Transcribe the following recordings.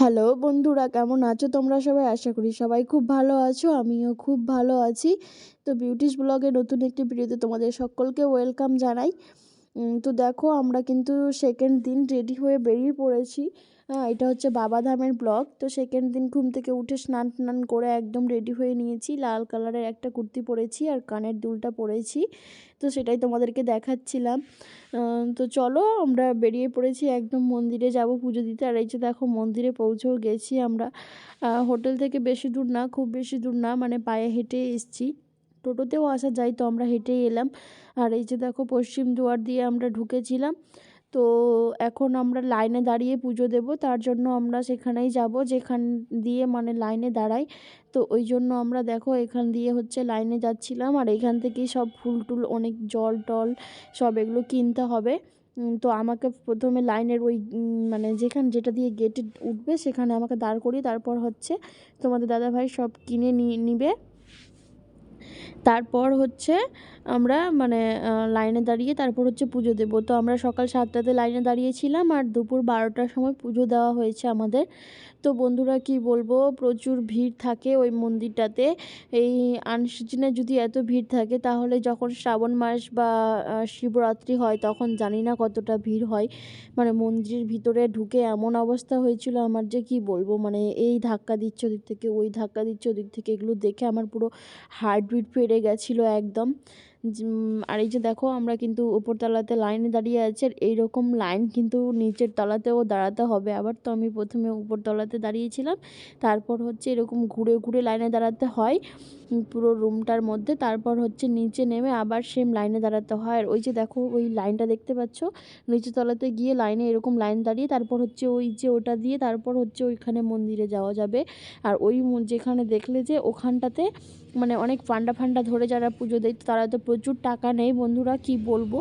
Hello বন্ধুরা, কেমন আছো? তোমরা সবাই আশা করি সবাই খুব ভালো আছো, আমিও খুব ভালো আছি। তো বিউটিস ব্লগে নতুন একটি ভিডিওতে তোমাদের সকলকে ওয়েলকাম জানাই। তো দেখো আমরা কিন্তু সেকেন্ড দিন রেডি হয়ে বেরিয়ে পড়েছি। হ্যাঁ এটা হচ্ছে বাবাধামের ব্লক তো সেকেন্ড দিন ঘুম থেকে উঠে স্নান টান করে একদম রেডি হয়ে নিয়েছি। লাল কালারের একটা কুর্তি পরেছি আর কানের দুলটা পরেছি। তো সেটাই তোমাদেরকে দেখাচ্ছিলাম। তো চলো আমরা বেরিয়ে পড়েছি একদম মন্দিরে যাব পুজো দিতে। আর এই যে দেখো মন্দিরে পৌঁছেও গেছি আমরা। হোটেল থেকে বেশি দূর না, খুব বেশি দূর না মানে পায়ে হেঁটে এসছি। টোটোতেও আসা যায়, তো আমরা হেঁটেই এলাম। আর এই যে দেখো, পশ্চিম দুয়ার দিয়ে আমরা ঢুকেছিলাম। তো এখন আমরা লাইনে দাঁড়িয়ে পুজো দেব, তার জন্য আমরা সেখানেই যাব, যেখান দিয়ে মানে লাইনে দাঁড়াই। তো ওই জন্য আমরা দেখো, এখান দিয়ে হচ্ছে লাইনে যাচ্ছিলাম, আর এখান থেকেই সব ফুল টুল, অনেক জল টল, সব এগুলো কিনতে হবে। তো আমাকে প্রথমে লাইনের ওই মানে যেখানে, যেটা দিয়ে গেটে উঠবে, সেখানে আমাকে দাঁড় করিয়ে তারপর হচ্ছে তোমাদের দাদাভাই সব কিনে নিয়ে নিবে। তারপর হচ্ছে আমরা মানে লাইনে দাঁড়িয়ে তারপর হচ্ছে পুজো দেবো। তো আমরা সকাল সাতটাতে লাইনে দাঁড়িয়েছিলাম আর দুপুর বারোটার সময় পুজো দেওয়া হয়েছে আমাদের। তো বন্ধুরা কি বলব, প্রচুর ভিড় থাকে ওই মন্দিরটাতে। এই আনসিজনে যদি এত ভিড় থাকে তাহলে যখন শ্রাবণ মাস বা শিবরাত্রি হয় তখন জানি না কতটা ভিড় হয়। মানে মন্দিরের ভিতরে ঢুকে এমন অবস্থা হয়েছিল আমার যে কি বলব মানে এই ধাক্কা দিচ্ছে ওদিক থেকে, ওই ধাক্কা দিচ্ছে ওদিক থেকে, এগুলো দেখে আমার পুরো হার্টবিট বেড়ে গেছিল একদম। আর এই যে দেখো, আমরা কিন্তু উপরতলাতে লাইনে দাঁড়িয়ে আছি আর এইরকম লাইন কিন্তু নিচের তলাতেও দাঁড়াতে হবে। আবার তো আমি প্রথমে উপরতলাতে দাঁড়িয়েছিলাম, তারপর হচ্ছে এরকম ঘুরে ঘুরে লাইনে দাঁড়াতে হয় পুরো রুমটার মধ্যে। তারপর হচ্ছে নিচে নেমে আবার সেম লাইনে দাঁড়াতে হয়। আর ওই যে দেখো, ওই লাইনটা দেখতে পাচ্ছ? নিচের তলাতে গিয়ে লাইনে এরকম লাইন দাঁড়িয়ে, তারপর হচ্ছে ওই যে ওটা দিয়ে তারপর হচ্ছে ওইখানে মন্দিরে যাওয়া যাবে। আর ওই যেখানে দেখলে যে ওখানটাতে মানে অনেক ফান্ডা ফান্ডা ধরে যারা পুজো দেয়, তারা তো প্রচুর টাকা নেয়। বন্ধুরা, কি বলব?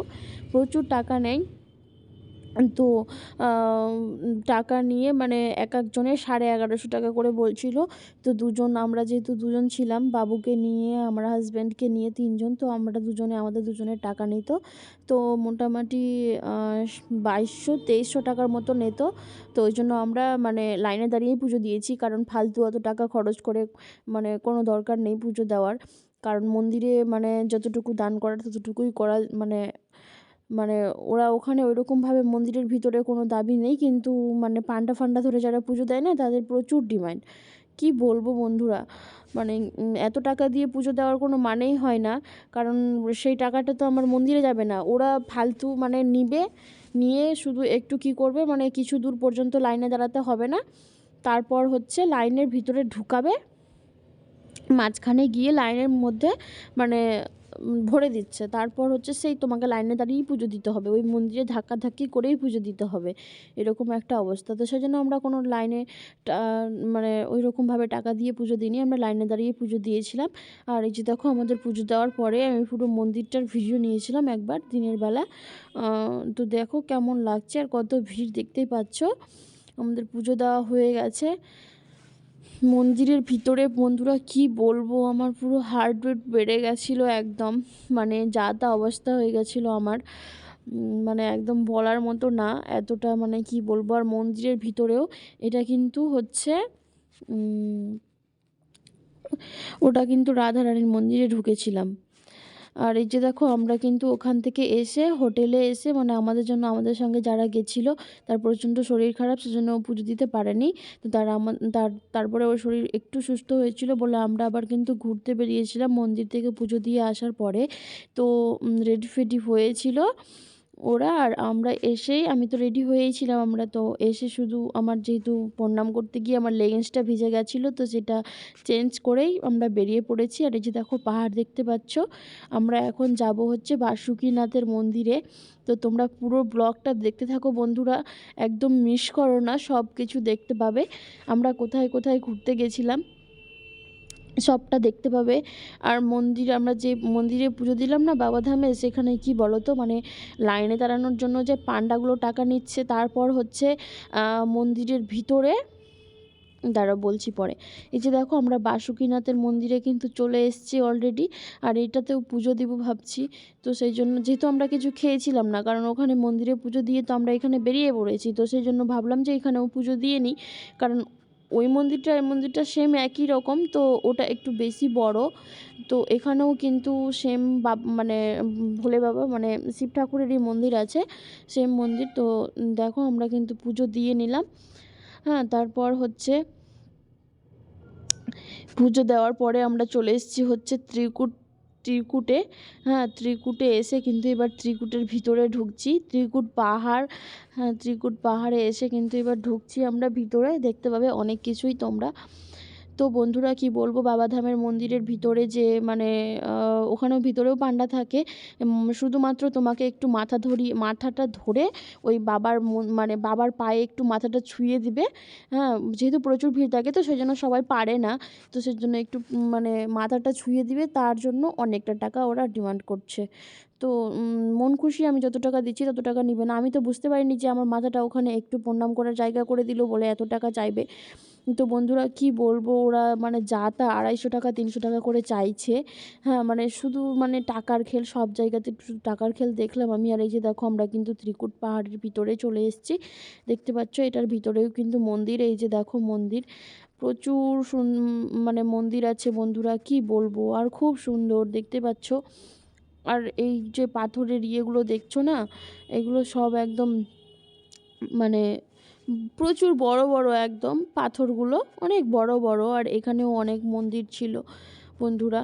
প্রচুর টাকা নেয়। তো টাকা নিয়ে মানে এক একজনের সাড়ে এগারোশো টাকা করে বলছিল। তো দুজন, আমরা যেহেতু দুজন ছিলাম, বাবুকে নিয়ে, আমার হাজব্যান্ডকে নিয়ে তিনজন, তো আমরা দুজনে, আমাদের দুজনের টাকা নিত। তো মোটামুটি বাইশশো, তেইশশো টাকার মতো নিত। তো ওই জন্য আমরা মানে লাইনে দাঁড়িয়েই পুজো দিয়েছি, কারণ ফালতু অত টাকা খরচ করে মানে কোনো দরকার নেই পুজো দেওয়ার। কারণ মন্দিরে মানে যতটুকু দান করার, ততটুকুই করা মানে মানে ওরা ওখানে ওইরকমভাবে মন্দিরের ভিতরে কোনো দাবি নেই, কিন্তু মানে পান্ডা ফান্ডা ধরে যারা পুজো দেয় না, তাদের প্রচুর ডিমান্ড। কি বলব বন্ধুরা? মানে এত টাকা দিয়ে পুজো দেওয়ার কোনো মানেই হয় না, কারণ সেই টাকাটা তো আমার মন্দিরে যাবে না। ওরা ফালতু মানে নিবে, নিয়ে শুধু একটু কি করবে মানে কিছু দূর পর্যন্ত লাইনে দাঁড়াতে হবে না। তারপর হচ্ছে লাইনের ভিতরে ঢুকাবে মাঝখানে গিয়ে লাইনের মধ্যে মানে ভরে দিচ্ছে। তারপর হচ্ছে সেই তোমাকে লাইনে দাঁড়িয়েই পুজো দিতে হবে। ওই মন্দিরে ধাক্কাধাক্কি করেই পুজো দিতে হবে। এরকম একটা অবস্থা। তো সেজন্য আমরা কোনো লাইনে মানে ওই রকমভাবে টাকা দিয়ে পুজো দিইনি। আমরা লাইনে দাঁড়িয়ে পুজো দিয়েছিলাম। আর এই যে দেখো, আমাদের পুজো দেওয়ার পরে আমি পুরো মন্দিরটার ভিডিও নিয়েছিলাম একবার দিনের বেলা। তো দেখো কেমন লাগছে আর কত ভিড় দেখতেই পাচ্ছ। আমাদের পুজো দেওয়া হয়ে গেছে। মন্দিরের ভিতরে, বন্ধুরা কি বলব? আমার পুরো হার্ট রেট বেড়ে গেছিল একদম। মানে যা তা অবস্থা হয়ে গেছিল আমার। মানে একদম বলার মতো না, এতটা মানে কি বলব? আর মন্দিরের ভিতরেও এটা কিন্তু হচ্ছে ওটা কিন্তু রাধারানীর মন্দিরে ঢুকেছিলাম। আর এই যে দেখো, আমরা কিন্তু ওখান থেকে এসে হোটেলে এসে মানে আমাদের জন্য, আমাদের সঙ্গে যারা গেছিল, তার প্রচণ্ড শরীর খারাপ, সেজন্য ও পুজো দিতে পারেনি। তো তারা তার, তারপরে ওর শরীর একটু সুস্থ হয়েছিল বলে আমরা আবার কিন্তু ঘুরতে বেরিয়েছিলাম মন্দির থেকে পুজো দিয়ে আসার পরে। তো রেডি ফেডি হয়েছিল। ওরা আর আমরা এসেই, আমি তো রেডি হয়েই ছিলাম আমরা তো এসে শুধু আমার যেহেতু প্রণাম করতে গিয়ে আমার লেগিংসটা ভিজে গেছিল, তো সেটা চেঞ্জ করেই আমরা বেরিয়ে পড়েছি। আর এই যে দেখো পাহাড় দেখতে পাচ্ছ, আমরা এখন যাব হচ্ছে বাসুকীনাথের মন্দিরে। তো তোমরা পুরো ব্লগটা দেখতে থাকো বন্ধুরা, একদম মিস করো না সব কিছু দেখতে পাবে। আমরা কোথায় কোথায় ঘুরতে গেছিলাম সবটা দেখতে পাবে। আর মন্দির, আমরা যে মন্দিরে পুজো দিলাম না বাবাধামে সেখানে কি বলো তো মানে লাইনে দাঁড়ানোর জন্য যে পান্ডাগুলো টাকা নিচ্ছে, তারপর হচ্ছে মন্দিরের ভিতরে, দাঁড়াও বলছি পরে। এই যে দেখো, আমরা বাসুকীনাথের মন্দিরে কিন্তু চলে এসেছি অলরেডি আর এটাতেও পুজো দিব ভাবছি। তো সেই জন্য, যেহেতু আমরা কিছু খেয়েছিলাম না, কারণ ওখানে মন্দিরে পুজো দিয়ে তো আমরা এখানে বেরিয়ে পড়েছি, তো সেই জন্য ভাবলাম যে এখানেও পুজো দিয়ে নিই। কারণ ওই মন্দিরটা, এই মন্দিরটা সেম একই রকম, তো ওটা একটু বেশি বড়। তো এখানেও কিন্তু সেম বা মানে ভোলে বাবা মানে শিব ঠাকুরেরই মন্দির আছে সেম মন্দির। তো দেখো আমরা কিন্তু পুজো দিয়ে নিলাম। হ্যাঁ তারপর হচ্ছে পুজো দেওয়ার পরে আমরা চলে এসেছি হচ্ছে ত্রিকুট ত্রিকুটে হ্যাঁ ত্রিকুটে এসে কিন্তু এবার ত্রিকুটের ভিতরে ঢুকছি। ত্রিকুট পাহাড় হ্যাঁ ত্রিকুট পাহাড়ে এসে কিন্তু এবার ঢুকছি আমরা ভিতরে। দেখতে পাবে অনেক কিছুই তোমরা। তো বন্ধুরা কি বলব বাবাধামের মন্দিরের ভিতরে যে মানে ওখানেও ভিতরেও পান্ডা থাকে। শুধুমাত্র তোমাকে একটু মাথা ধরি, মাথাটা ধরে ওই বাবার মানে বাবার পায়ে একটু মাথাটা ছুঁয়ে দিবে। হ্যাঁ যেহেতু প্রচুর ভিড় থাকে তো সেই জন্য সবাই পারে না। তো সেই জন্য একটু মানে মাথাটা ছুঁয়ে দিবে, তার জন্য অনেকটা টাকা ওরা ডিমান্ড করছে। তো মন খুশি আমি যত টাকা দিচ্ছি তত টাকা নিবে না। আমি তো বুঝতে পারিনি যে আমার মাথাটা ওখানে একটু প্রণাম করার জায়গা করে দিল বলে এত টাকা চাইবে। তো বন্ধুরা কি বলব? ওরা মানে যা তা আড়াইশো টাকা, তিনশো টাকা করে চাইছে। হ্যাঁ মানে শুধু মানে টাকার খেল, সব জায়গাতে টাকার খেল দেখলাম আমি। আর এই যে দেখো, আমরা কিন্তু ত্রিকুট পাহাড়ের ভিতরে চলে এসেছি। দেখতে পাচ্ছ, এটার ভিতরেও কিন্তু মন্দির। এই যে দেখো মন্দির। প্রচুর মানে মন্দির আছে বন্ধুরা, কি বলব? আর খুব সুন্দর, দেখতে পাচ্ছ? আর এই যে পাথরের ইয়েগুলো দেখছ না? এগুলো সব একদম মানে প্রচুর বড় বড় একদম পাথরগুলো অনেক বড় বড় আর এখানেও অনেক মন্দির ছিল বন্ধুরা।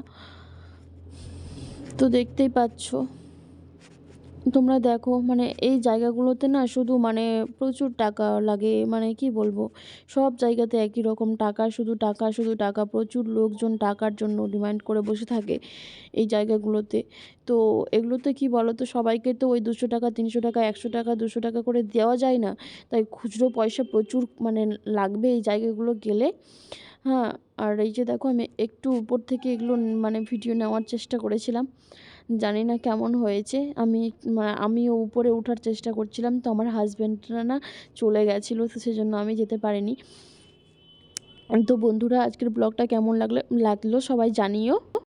তো দেখতেই পাচ্ছ। তোমরা দেখো মানে এই জায়গাগুলোতে না শুধু মানে প্রচুর টাকা লাগে মানে কি বলব? সব জায়গাতে একই রকম টাকা, শুধু টাকা শুধু টাকা, প্রচুর লোকজন টাকার জন্য ডিমান্ড করে বসে থাকে এই জায়গাগুলোতে। তো এগুলোতে কি বলো তো সবাইকে তো ওই দুশো টাকা, তিনশো টাকা, একশো টাকা, দুশো টাকা করে দেওয়া যায় না। তাই খুচরো পয়সা প্রচুর মানে লাগবে এই জায়গাগুলো গেলে। হ্যাঁ আর এই যে দেখো আমি একটু উপর থেকে এগুলো মানে ভিডিও নেওয়ার চেষ্টা করেছিলাম। জানি না কেমন হয়েছে। আমি আমিও উপরে ওঠার চেষ্টা করছিলাম। তো আমার হাজব্যান্ডরা না চলে গেছিল, তো সেজন্য আমি যেতে পারিনি। তো বন্ধুরা, আজকের ব্লগটা কেমন লাগল লাগল সবাই জানিও।